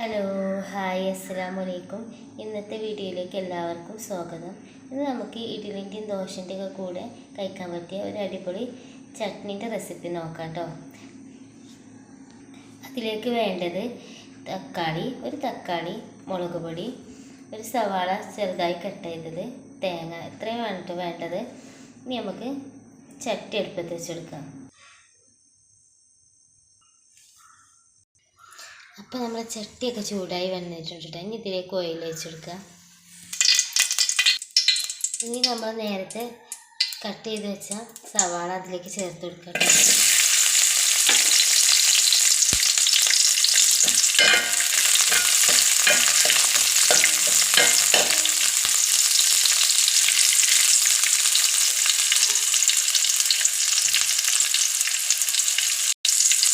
Hello hi അസ്സാം വലൈക്കും ഇന്നത്തെ വീഡിയോയിലേക്ക് എല്ലാവർക്കും സ്വാഗതം. ഇന്ന് നമുക്ക് ഇഡ്ഡലിന്റെയും ദോശന്റെയും ഒക്കെ കൂടെ കഴിക്കാൻ പറ്റിയ ഒരു അടിപൊളി ചട്നീന്റെ റെസിപ്പി നോക്കാം കേട്ടോ. അതിലേക്ക് വേണ്ടത് തക്കാളി ഒരു തക്കാളി മുളക് പൊടി ഒരു സവാള ചെറുതായി കട്ട് ചെയ്തത് തേങ്ങ ഇത്രയും വേണ്ടിട്ട് വേണ്ടത്? ഇനി നമുക്ക് ചട്ടി അടുപ്പത്ത് വെച്ചെടുക്കാം. അപ്പോൾ നമ്മൾ ചട്ടിയൊക്കെ ചൂടായി വന്നിട്ടുണ്ട് ട്ടോ. ഇനി ഇതിലേക്ക് ഓയിൽ വെച്ചെടുക്കുക ഇനി നമ്മൾ നേരത്തെ കട്ട് ചെയ്ത് വെച്ച സവാള അതിലേക്ക് ചേർത്ത് കൊടുക്കുക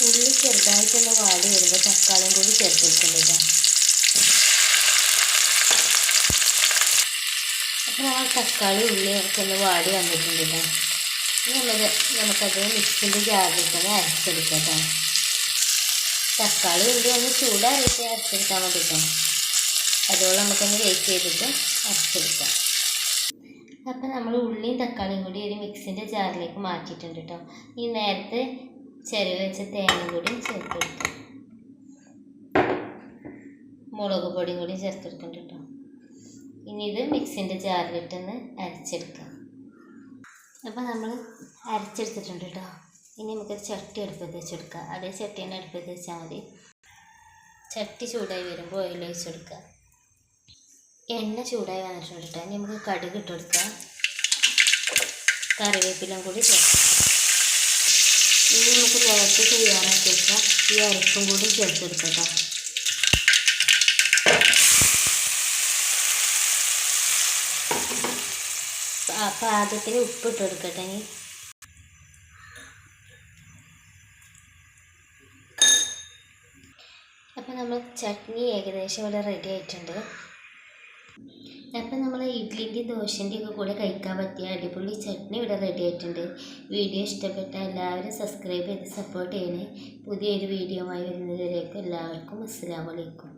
ഉള്ളി ചെറുതായിട്ടൊന്ന് വാടി വരുമ്പോൾ തക്കാളിയും കൂടി ചേർത്ത് അപ്പോൾ ആ തക്കാളി ഉള്ളി ഒക്കെ വാടി വന്നിട്ടുണ്ട് കേട്ടോ നമ്മളത് നമുക്കത് മിക്സിന്റെ ജാറിലിട്ടൊന്ന് അരച്ചെടുക്കാം കേട്ടോ തക്കാളി ഉള്ളി ഒന്ന് ചൂടാറിയിട്ട് അരച്ചെടുക്കാൻ വേണ്ടിട്ടോ അതുപോലെ നമുക്കൊന്ന് വെയിറ്റ് ചെയ്തിട്ട് അരച്ചെടുക്കാം. അപ്പം നമ്മൾ ഉള്ളിയും തക്കാളിയും കൂടി ഒരു മിക്സിന്റെ ജാറിലേക്ക് മാറ്റിയിട്ടുണ്ട് കേട്ടോ ഈ നേരത്തെ ചെരുവ് വെച്ച തേങ്ങ കൂടി ചേർത്ത് മുളക് പൊടിയും കൂടി ചേർത്ത് കേട്ടോ ഇനി ഇത് മിക്സിന്റെ ജാറിലിട്ടൊന്ന് അരച്ചെടുക്കാം. അപ്പോൾ നമ്മൾ അരച്ചെടുത്തിട്ടുണ്ട് കേട്ടോ ഇനി നമുക്കൊരു ചട്ടി അടുപ്പത്ത് വെച്ചെടുക്കാം. അതേ ചട്ടീന്റെ അടുപ്പത്ത് വെച്ചാൽ മതി. ചട്ടി ചൂടായി വരുമ്പോൾ ഓയിൽ ഒഴിച്ചെടുക്കുക എണ്ണ ചൂടായി വന്നിട്ടുണ്ട് കേട്ടോ. നമുക്ക് കടുക് ഇട്ട് കറിവേപ്പിലും കൂടി ചേർക്കാം. ഇനി നമുക്ക് നേരത്തെ തയ്യാറാക്കി വെച്ചാൽ ഈ അരപ്പും കൂടി ചേർത്തെടുക്കാം കേട്ടോ ആ പാകത്തിന് ഉപ്പിട്ട് കൊടുക്കട്ടെ അപ്പം നമ്മൾ ചട്നി ഏകദേശം ഇവിടെ റെഡി ആയിട്ടുണ്ട്. അപ്പം നമ്മൾ ദോശന്റെ ഒക്കെ കൂടെ കഴിക്കാൻ പറ്റിയ അടിപൊളി ചട്നി ഇവിടെ റെഡി ആയിട്ടുണ്ട്. വീഡിയോ ഇഷ്ടപ്പെട്ട എല്ലാവരും സബ്സ്ക്രൈബ് ചെയ്ത് സപ്പോർട്ട് ചെയ്യണേ. പുതിയൊരു വീഡിയോ ആയി വരുന്നതിലേക്ക് എല്ലാവർക്കും അസ്സാം വലൈക്കും